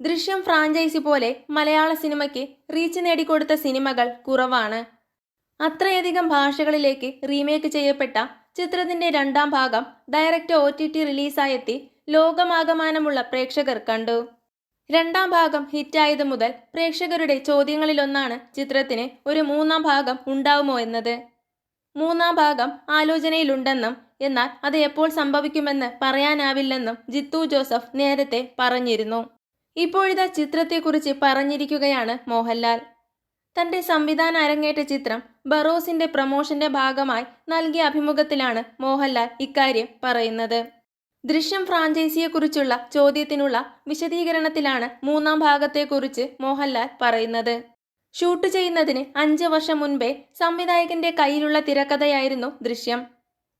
ദൃശ്യം ഫ്രാഞ്ചൈസി പോലെ മലയാള സിനിമയ്ക്ക് റീച്ച് നേടിക്കൊടുത്ത സിനിമകൾ കുറവാണ്. അത്രയധികം ഭാഷകളിലേക്ക് റീമേക്ക് ചെയ്യപ്പെട്ട ചിത്രത്തിന്റെ രണ്ടാം ഭാഗം ഡയറക്റ്റ് ഒ ടി ടി റിലീസായെത്തി ലോകമാകമാനമുള്ള പ്രേക്ഷകർ കണ്ടു. രണ്ടാം ഭാഗം ഹിറ്റായത് മുതൽ പ്രേക്ഷകരുടെ ചോദ്യങ്ങളിലൊന്നാണ് ചിത്രത്തിന് ഒരു മൂന്നാം ഭാഗം ഉണ്ടാവുമോ എന്നത്. മൂന്നാം ഭാഗം ആലോചനയിലുണ്ടെന്നും എന്നാൽ അത് എപ്പോൾ സംഭവിക്കുമെന്ന് പറയാനാവില്ലെന്നും ജിത്തു ജോസഫ് നേരത്തെ പറഞ്ഞിരുന്നു. ഇപ്പോഴിതാ ചിത്രത്തെക്കുറിച്ച് പറഞ്ഞിരിക്കുകയാണ് മോഹൻലാൽ. തന്റെ സംവിധാന അരങ്ങേറ്റ ചിത്രം ബറോസിന്റെ പ്രമോഷന്റെ ഭാഗമായി നൽകിയ അഭിമുഖത്തിലാണ് മോഹൻലാൽ ഇക്കാര്യം പറയുന്നത്. ദൃശ്യം ഫ്രാഞ്ചൈസിയെക്കുറിച്ചുള്ള ചോദ്യത്തിനുള്ള വിശദീകരണത്തിലാണ് മൂന്നാം ഭാഗത്തെക്കുറിച്ച് മോഹൻലാൽ പറയുന്നത്. ഷൂട്ട് ചെയ്യുന്നതിന് അഞ്ച് വർഷം മുൻപേ സംവിധായകന്റെ കയ്യിലുള്ള തിരക്കഥയായിരുന്നു ദൃശ്യം.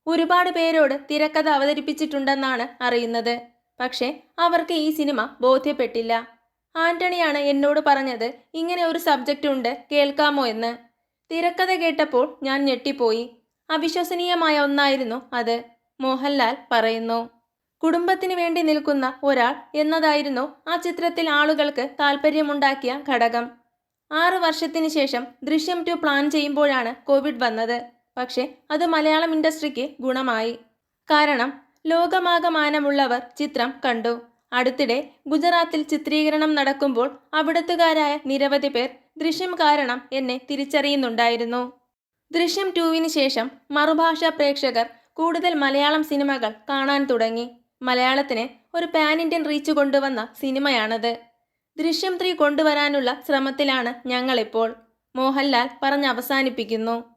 ഒരുപാട് പേരോട് തിരക്കഥ അവതരിപ്പിച്ചിട്ടുണ്ടെന്നാണ് അറിയുന്നത്. പക്ഷേ അവർക്ക് ഈ സിനിമ ബോധ്യപ്പെട്ടില്ല. ആന്റണിയാണ് എന്നോട് പറഞ്ഞത് ഇങ്ങനെ ഒരു സബ്ജക്റ്റ് ഉണ്ട് കേൾക്കാമോ എന്ന്. തിരക്കഥ കേട്ടപ്പോൾ ഞാൻ ഞെട്ടിപ്പോയി. അവിശ്വസനീയമായ ഒന്നായിരുന്നു അത് മോഹൻലാൽ പറയുന്നു. കുടുംബത്തിന് വേണ്ടി നിൽക്കുന്ന ഒരാൾ എന്നതായിരുന്നു ആ ചിത്രത്തിൽ ആളുകൾക്ക് താല്പര്യമുണ്ടാക്കിയ ഘടകം. ആറ് വർഷത്തിന് ശേഷം ദൃശ്യം ടു പ്ലാൻ ചെയ്യുമ്പോഴാണ് കോവിഡ് വന്നത്. പക്ഷേ അത് മലയാളം ഇൻഡസ്ട്രിക്ക് ഗുണമായി. കാരണം ലോകമാകമാനമുള്ളവർ ചിത്രം കണ്ടു. അടുത്തിടെ ഗുജറാത്തിൽ ചിത്രീകരണം നടക്കുമ്പോൾ അവിടത്തുകാരായ നിരവധി പേർ ദൃശ്യം കാരണം എന്നെ തിരിച്ചറിയുന്നുണ്ടായിരുന്നു. ദൃശ്യം ടൂവിന് ശേഷം മറുഭാഷാ പ്രേക്ഷകർ കൂടുതൽ മലയാളം സിനിമകൾ കാണാൻ തുടങ്ങി. മലയാളത്തിന് ഒരു പാൻ ഇന്ത്യൻ റീച്ച് കൊണ്ടുവന്ന സിനിമയാണത്. ദൃശ്യം ത്രീ കൊണ്ടുവരാനുള്ള ശ്രമത്തിലാണ് ഞങ്ങളിപ്പോൾ. മോഹൻലാൽ പറഞ്ഞ് അവസാനിപ്പിക്കുന്നു.